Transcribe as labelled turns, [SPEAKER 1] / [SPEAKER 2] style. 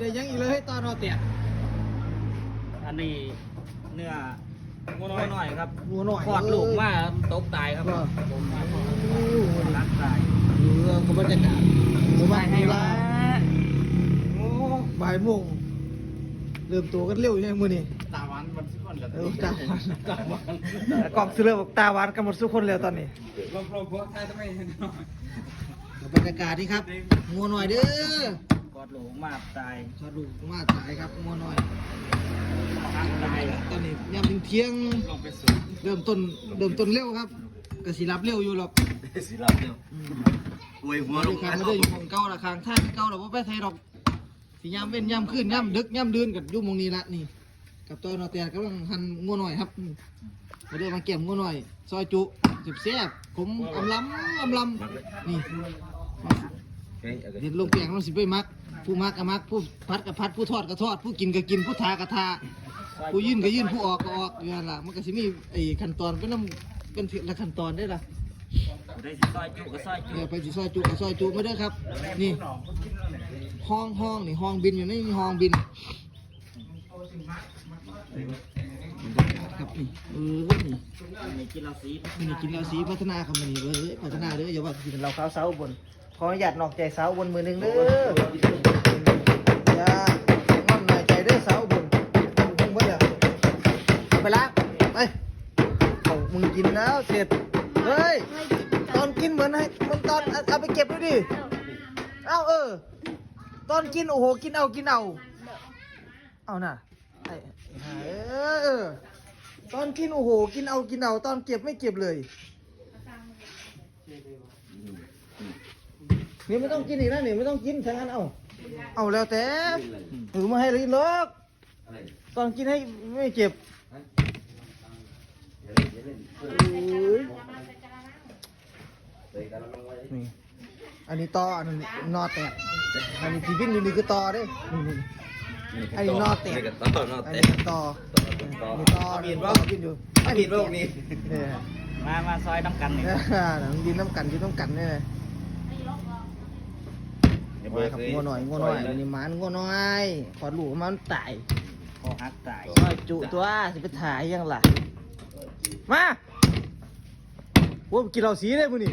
[SPEAKER 1] ได้ยังอีกเลยตอนเราเตะ
[SPEAKER 2] อันนี้เนื้องัวน้อยหน่อยครับ
[SPEAKER 1] งัวหน่อย
[SPEAKER 2] คลอดลูกมาตกตายครับ
[SPEAKER 1] ก็
[SPEAKER 2] ผมมา
[SPEAKER 1] โอ้โห
[SPEAKER 2] รักตาย
[SPEAKER 1] เรื่องกับบรรยากาศหมู่บ้านนี่ละโอ้บ่ายโมงเริ่มตัวกันเร็วยังมือนี่
[SPEAKER 2] ตาวันมันทุกคนกับ
[SPEAKER 1] เออตาหวานตาหวานกล่องเสือบอกตาหวานกันหมดทุกคนแล้วตอนนี้
[SPEAKER 2] ลองลองพวกไทยทำไม
[SPEAKER 1] บรรยากาศนี่ครับงัวหน่อยเด้อก
[SPEAKER 2] อดลูกมาตาย
[SPEAKER 1] ชอดูมาสายครับงัวหน่อย
[SPEAKER 2] รักตาย
[SPEAKER 1] ตอนนี้ยามเที่ยง
[SPEAKER 2] ลงไปสูง
[SPEAKER 1] เริ่มต้นเริ่มต้นเร็วครับก็สิรับเร็วอยู่หรอก
[SPEAKER 2] สิรับเดียว
[SPEAKER 1] อืม
[SPEAKER 2] อวยหัว
[SPEAKER 1] มา
[SPEAKER 2] ล
[SPEAKER 1] ดู
[SPEAKER 2] ง
[SPEAKER 1] คางมาได้อยู่ของเก่าละคางท่าที่เก่าเราไม่ไปไทยหรอกสิยามเว้นยามขึ้นยามดึกยามเดินกับอยู่หมองนี้ละนี่ กับตัวนอเตียกำลังหั่นงัวหน่อยครับอืมมาเด้มาเก็บงัวหน่อย ซอยจุสิบแซ่บผมอำลำอำลำนี่ เห็นลงเปียงเราสิไปมัก ผู้มักก็มักผู้พัดก็พัดผู้ทอดก็ทอด ผู้กินก็กินผู้ทาก็ทาผู้ยื่นก็ยื่นผู้ออกก็ออกอย่างนั้นล่ะมันก็สิมีไอ้ขั้นตอนเป็นน้ำเป็นทีละขั้นตอนได้ล่ะ
[SPEAKER 2] ได้สิซอยจุก็ซอยจุ
[SPEAKER 1] เดี๋ยวไปสิซอยจุกับซอยจุมาเด้อครับ นี่ ห้องห้องนี่ห้องบินอยู่นี่ห้องบินครับนี่เออนี่
[SPEAKER 2] นี่กินเราสี
[SPEAKER 1] นี่กินแล้วสีพัฒนาครับมันนี่เอ้ยพัฒนาเด้ออย่าว่ากินเราข้าวเสาบน ขออนุญาตนอกใจเสาบนมือหนึ่งเด้ออย่างอนหน่อยใจเด้อเสาบนมึงเบิดแล้วไปล้างไปเอามึงกินแล้วเสร็จ เฮ้ย ตอนกินเหมือนให้มันตอนเอาเอาไปเก็บดูดิ เอาเออ ตอนกินโอ้โหกินเอากินเอา เอาน่ะไอ้ห่าเออ ตอนกินโอ้โห กินเอากินเอา ตอนเก็บไม่เก็บเลย นี่ไม่ต้องกินอีกนะนี่ไม่ต้องกินทั้งนั้นเอาเอาแล้วแต่หรือมาให้ลินหรอกตอนกินให้ไม่เก็บเอ้ยนี่อันนี้ต่ออันนี้นอแตกอันนี้ที่บินอยู่นี่คือต่อเด้นี่ๆอันนี้นอแตก
[SPEAKER 3] ต่อนอ
[SPEAKER 1] อัน
[SPEAKER 3] แต
[SPEAKER 1] นี้
[SPEAKER 3] ก
[SPEAKER 1] ต่อ
[SPEAKER 3] ต่อ
[SPEAKER 1] อันนี้ต่อ
[SPEAKER 3] บิน
[SPEAKER 1] ต่
[SPEAKER 3] บ่
[SPEAKER 1] อบินอยู่
[SPEAKER 3] ไม่ผิดพวกนี้
[SPEAKER 1] เนี่ย
[SPEAKER 2] มามาซอยน้ำกันนี่
[SPEAKER 1] หนังบินน้ำกันบินน้ำกันเนี่ยเลย มาครับงัวหน่อยงัวหน่อยอันนี้หมันงัวหน่อยขอดลูกมันตาย
[SPEAKER 2] คอหักตาย
[SPEAKER 1] ซอยจุตัวสิไปถ่ายยังล่ะมาโว้กินเหล้าสีเลยมึงนี่